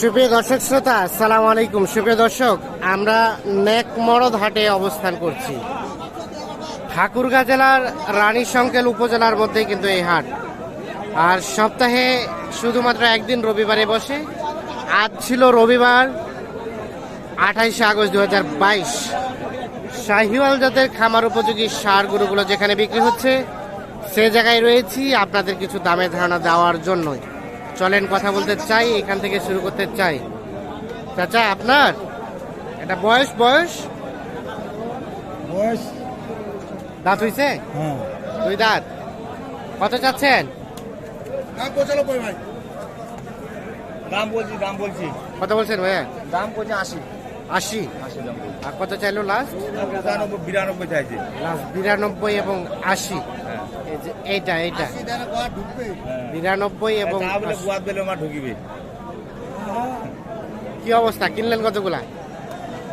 সুপ্রিয় দর্শক শ্রোতা, আসসালামু আলাইকুম। সুপ্রিয় দর্শক, আমরা নেকমরদ হাটে অবস্থান করছি। ঠাকুরগাঁ জেলার রানী সংকেল উপজেলার মধ্যেই কিন্তু এই হাট। আর সপ্তাহে শুধুমাত্র একদিন রবিবারে বসে। আজ ছিল রবিবার, আঠাইশে আগস্ট দু হাজার বাইশ। শাহিওয়াল জাতের খামার উপযোগী সার গরুগুলো যেখানে বিক্রি হচ্ছে, সে জায়গায় রয়েছি। আপনাদের কিছু দামে ধারণা দেওয়ার জন্যই। চলেন কথা বলতে চাই এখান থেকে শুরু করতে চাই। চাচা আপনার? এটা বয়স বয়স? বয়স? দাঁত হইছে? হ্যাঁ। দুই দাঁত। কত চাচ্ছেন? দাম ভাই। দাম বলছি দাম বলছি। কত বলছেন ভাইয়া? দাম বলছি আশি আশি। আর কত চাইলো লাস্ট বিরানব্বই চাইছে। লাস্ট বিরানব্বই এবং আশি। হ্যাঁ। এইটা এইটা। বিরানব্বই এবং 80 বুয়াদ বেলে আমার ঢুকিবে। কি অবস্থা? কিনলেন কতগুলা?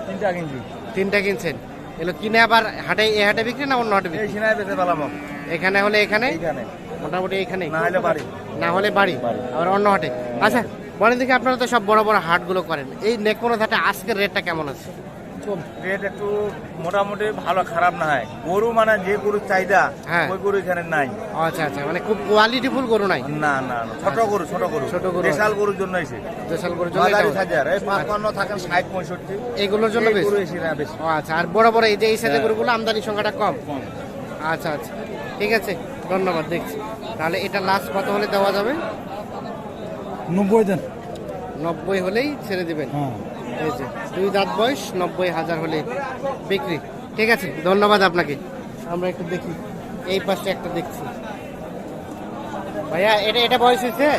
তিনটা কিনছি। তিনটা কিনছেন। এগুলো কিনে আবার হাটে এ হাটে বিক্রি না অন্য হাটে বিক্রি? এখানে হলে এখানে? মোটামুটি এখানে না হলে বাড়ি। না হলে বাড়ি। আবার অন্য হাটে। আচ্ছা বলেন দেখি আপনারা তো সব বড় বড় হাটগুলো করেন? এই নেকমোনা হাটে আজকের রেটটা কেমন আছে? রেট একটু মোটামুটি ভালো খারাপ না হয়। গরু মানে যে গরুর চাহিদা হ্যাঁ। ওই গরু এখানে নাই। আচ্ছা আচ্ছা মানে খুব কোয়ালিটিফুল গরু নাই? না না ছোট গরু ছোট গরু। ছোট গরু। দেশাল গরুর জন্য এসে। দেশাল গরুর জন্য মাঝারি হাজার এই পাঁচপান্ন থাকেন ষাট পঁয়ষট্টি। এইগুলোর জন্য গরু এসে না বেশি। আচ্ছা আর বড় বড় এই যে এই সাইজের হ্যাঁ। গরুগুলো আমদানি সংখ্যাটা কম? কম। আচ্ছা আচ্ছা। ঠিক আছে ধন্যবাদ দেখছি। তাহলে এটা লাস্ট কত হলে দেওয়া যাবে? নব্বই দেন। নব্বই হলেই ছেড়ে দিবেন। হ্যাঁ। এই যে দুই দাঁত বয়স নব্বই হাজার হলে বিক্রি। ঠিক আছে ধন্যবাদ আপনাকে। আমরা একটু দেখি এই পাশে একটা দেখছি। ভাইয়া এটা এটা বয়স হয়েছে?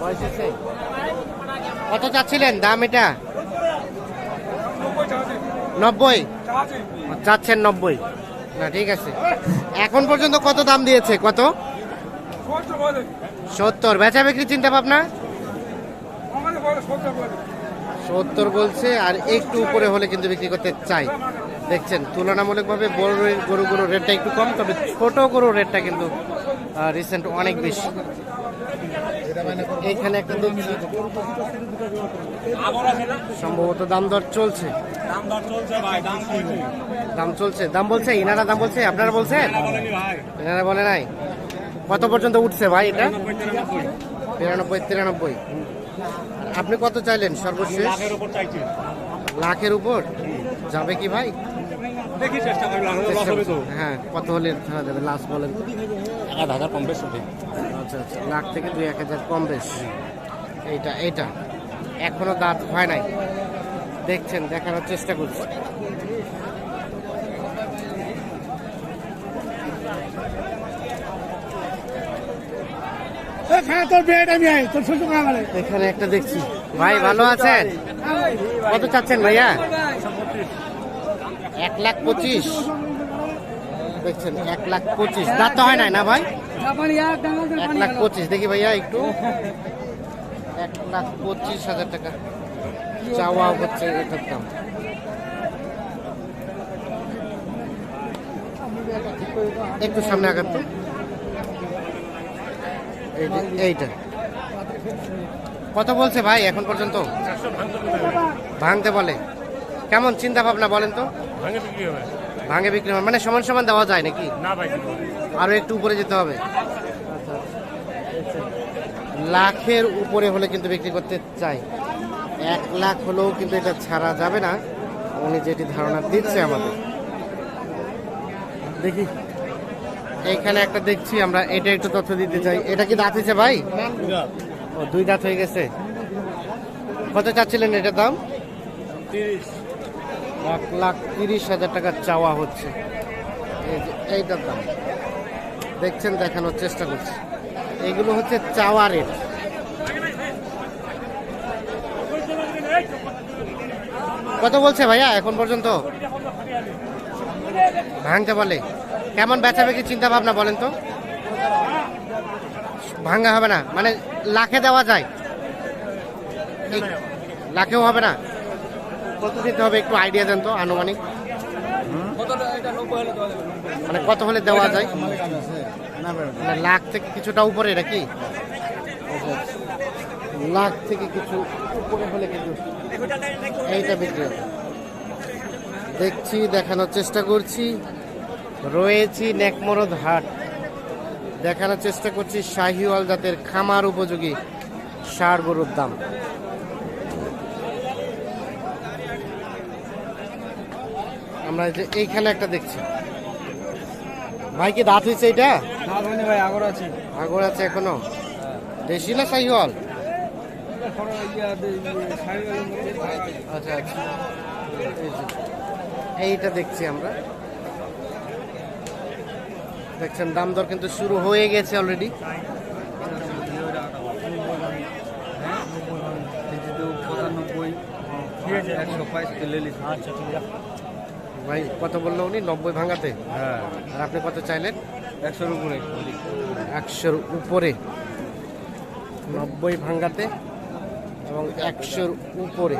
বয়স হয়েছে? কত চাচ্ছিলেন দাম এটা? নব্বই চাচ্ছেন নব্বই। না ঠিক আছে। এখন পর্যন্ত কত দাম দিয়েছে? কত? সত্তর বেচা বিক্রি চিন্তা ভাবনা? সত্তর বলছে আর একটু উপরে হলে কিন্তু বিক্রি করতে চাই। দেখছেন তুলনামূলকভাবে বড় গরু গরুগুলোর রেটটা একটু কম তবে ছোট গরুর রেটটা কিন্তু রিসেন্ট অনেক বেশি। এখানে একটা দেখছি সম্ভবত দাম দর চলছে। দাম চলছে দাম বলছে ইনারা দাম বলছে আপনারা বলছেন? ইনারা বলে নাই? কত পর্যন্ত উঠছে ভাই এটা? বিরানব্বই তিরানব্বই আপনি কত চাইলেন সর্বশেষ? লাখের উপর যাবে কি ভাই? হ্যাঁ কত হলে ছাড়া যাবে? লাস্ট বলেন এক হাজার কম বেশ আচ্ছা আচ্ছা লাখ থেকে দুই এক হাজার কম বেশ। এইটা এইটা। এখনও দাঁত হয় নাই। দেখছেন দেখানোর চেষ্টা করছি তোর বেড আমি আই তোর ছোট কামালে এখানে একটা দেখছি। ভাই ভালো আছেন? কত চাচ্ছেন ভাইয়া? এক লাখ পঁচিশ। দেখছেন এক লাখ পঁচিশ। দাঁত হয় নাই না ভাই? এক লাখ পঁচিশ। দেখি ভাইয়া একটু। এক লাখ পঁচিশ হাজার টাকা। চাওয়া হচ্ছে এটার দাম। একটু সামনে আগাত এইটা। কত বলছে ভাই এখন পর্যন্ত? ভাঙতে বলে। কেমন চিন্তা ভাবনা বলেন তো? ভাঙে বিক্রি হবে। ভাঙে বিক্রি মানে সমান সমান দেওয়া যায় নাকি? না ভাই আরও একটু উপরে যেতে হবে। লাখের উপরে হলে কিন্তু বিক্রি করতে চাই। এক লাখ হলেও কিন্তু এটা ছাড়া যাবে না। উনি যেটি ধারণা দিচ্ছে আমাদের। দেখি। এইখানে একটা দেখছি আমরা এটা একটু তথ্য দিতে চাই। এটা কি দাঁত হয়েছে ভাই? ও দুই দাঁত হয়ে গেছে। কত চাচ্ছিলেন এটার দাম? এক লাখ তিরিশ হাজার টাকা চাওয়া হচ্ছে। এই এইটার দাম। দেখছেন দেখানোর চেষ্টা করছি। এগুলো হচ্ছে চাওয়া রেট। কত বলছে ভাইয়া এখন পর্যন্ত? ভাঙতে বলে। কেমন বেচা বিক্রি চিন্তা ভাবনা বলেন তো? ভাঙ্গা হবে না। মানে লাখে দেওয়া যায়। লাখেও হবে না। কত দিতে হবে একটু আইডিয়া দেন তো, আনুমানিক। মানে কত হলে দেওয়া যায়? মানে লাখ থেকে কিছুটা উপরে এটা কি লাখ থেকে কিছু উপরে হলে কিন্তু এইটা বিক্রি দেখছি, দেখানোর চেষ্টা করছি। রয়েছি নেকমরদ হাট। দেখানোর চেষ্টা করছি শাহিওয়াল জাতের খামার উপযোগী সার গরুর দাম। আমরা যে এইখানে একটা দেখছি। ভাই কি দাঁত হয়েছে এটা ভাই আগর আছে। আগর আছে এখনও? দেশি না শাহিওয়াল? আচ্ছা আচ্ছা। এইটা দেখছি আমরা। দেখছেন দাম দর কিন্তু শুরু হয়ে গেছে অলরেডি ভাই কত বলল উনি? নব্বই ভাঙাতে? হ্যাঁ আর আপনি কত চাইলেন? একশোর উপরে। একশোর উপরে নব্বই ভাঙ্গাতে এবং একশোর উপরে।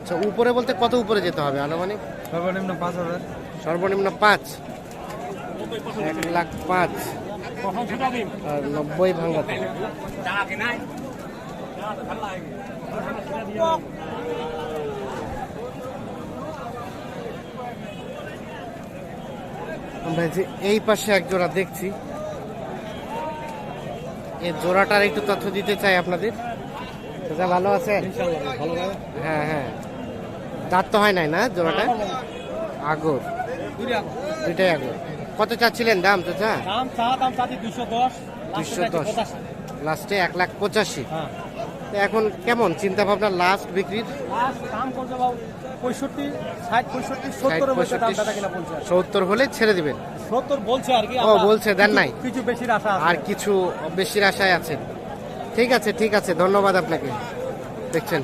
আচ্ছা উপরে বলতে কত উপরে যেতে হবে আনুমানিক? সর্বনিম্ন পাঁচ হাজার। সর্বনিম্ন পাঁচ। এক লাখ পাঁচ। আর নব্বই ভাঙ্গাতে আমরা যে এই পাশে এক জোড়া দেখছি। এই জোড়াটার একটু তথ্য দিতে চাই আপনাদের। ভালো আছেন? হ্যাঁ হ্যাঁ। দাঁত তো হয় নাই না জোড়াটা? আগর। দুইটাই আগর। কত চাচ্ছিলেন? দাম তো চা দাম চা দাম চাচ্ছি দুশো দশ দুশো। দশ লাস্টে এক লাখ পঁচাশি। হ্যাঁ। তো এখন কেমন চিন্তা ভাবনা লাস্ট বিক্রির। সত্তর হলে ছেড়ে দিবেন? বলছে আর কি ও বলছে দেন নাই। কিছু- বেশির আশা আর কিছু বেশির আশায় আছেন ঠিক আছে ঠিক আছে ধন্যবাদ আপনাকে। দেখছেন?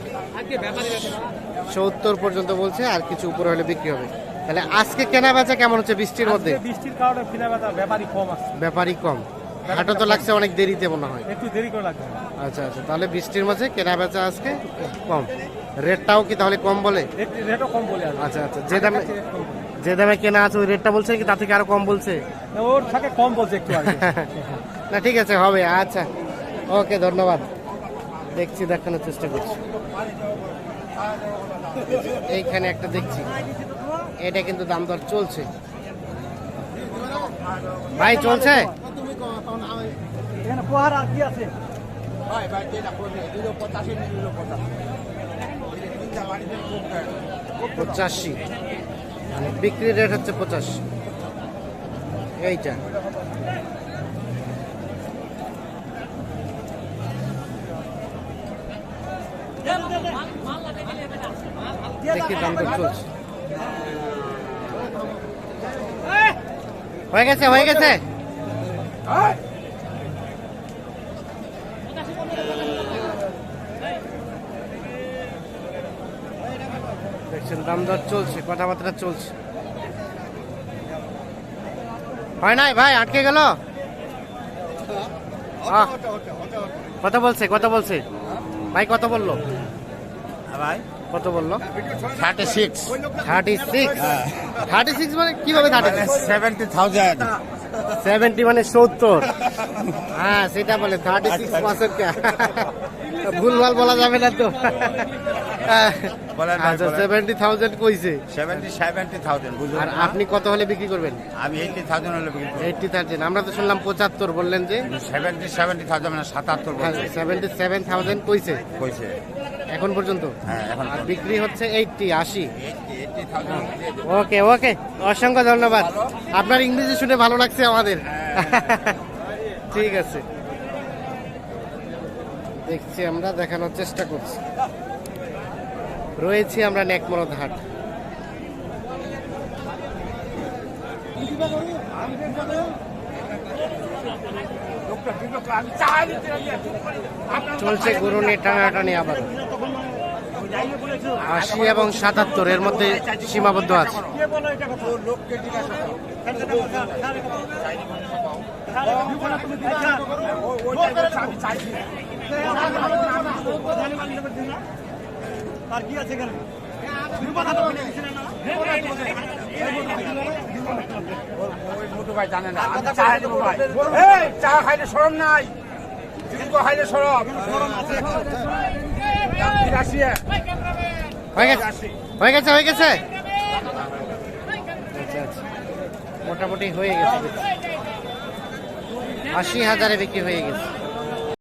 সত্তর পর্যন্ত বলছে আর কিছু উপরে হলে বিক্রি হবে। তাহলে আজকে কেনা বেচা কেমন হচ্ছে বৃষ্টির মধ্যে? বৃষ্টির কারণে ফিরে ব্যথা ব্যাপারই কম আছে। ব্যাপারই কম। হাটও তো লাগছে অনেক দেরিতে মনে হয়। একটু দেরি করে লাগবে আচ্ছা আচ্ছা তাহলে বৃষ্টির মাঝে কেনা বেচা আজকে কম। রেটটাও কি তাহলে কম বলে? রেটও কম বলে আচ্ছা আচ্ছা যে দামে যে দামে কেনা আছে ওই রেটটা বলছে কি তা থেকে আরও কম বলছে? ওর থাকে কম বলছে একটু না ঠিক আছে হবে আচ্ছা। ওকে ধন্যবাদ। দেখছি দেখানোর চেষ্টা করছি। এইখানে একটা দেখছি। এটা কিন্তু দাম দর চলছে ভাই চলছে এখানে পোহার আর কি আছে পঁচাশি মানে বিক্রি রেট হচ্ছে পঁচাশি এইটা দেখি দাম দর চলছে হয়ে গেছে হয়ে গেছে। দেখছেন, দাম দর চলছে, কথাবার্তা চলছে। হয় নাই ভাই, আটকে গেল? কথা বলছে কথা বলছে। ভাই কত বলল। ভাই? কত বলল? Thirty six thirty six thirty six মানে কীভাবে থার্টি সেভেন্টি থাউজেন্ড সেভেন্টি মানে সত্তর। হ্যাঁ সেটা বলে। থার্টি সিক্স পার্সেন্ট ভুলভাল বলা যাবে না তো। আচ্ছা সেভেন্টি থাউজেন্ড কইছে। সেভেন্টি সেভেন্টি থাউজেন্ড বুঝুন। আর আপনি কত হলে বিক্রি করবেন? আমি থাউজেন্ড হলে বিক্রি এইটটি থাউজেন্ড আমরা তো শুনলাম পঁচাত্তর বললেন যে। সেভেন্টি সেভেন্টি থাউজেন্ড মানে সাতাত্তর সেভেন্টি সেভেন থাউজেন্ড কইছে। কইছে। এখন পর্যন্ত? হ্যাঁ এখন বিক্রি হচ্ছে এইটটি আশি। ওকে ওকে। অসংখ্য ধন্যবাদ। আপনার ইংরেজি শুনে ভালো লাগছে আমাদের। ঠিক আছে। দেখছি আমরা, দেখানোর চেষ্টা করছি। রয়েছি আমরা নেকমরদ হাট। চলছে গরু নিয়ে টানা টানি আবার আশি এবং সাতাত্তর এর মধ্যে সীমাবদ্ধ আছে। চা খাইতে সরম নাই। হয়ে গেছে হয়ে গেছে হয়ে গেছে। মোটামুটি হয়ে গেছে। আশি হাজারে বিক্রি হয়ে গেছে।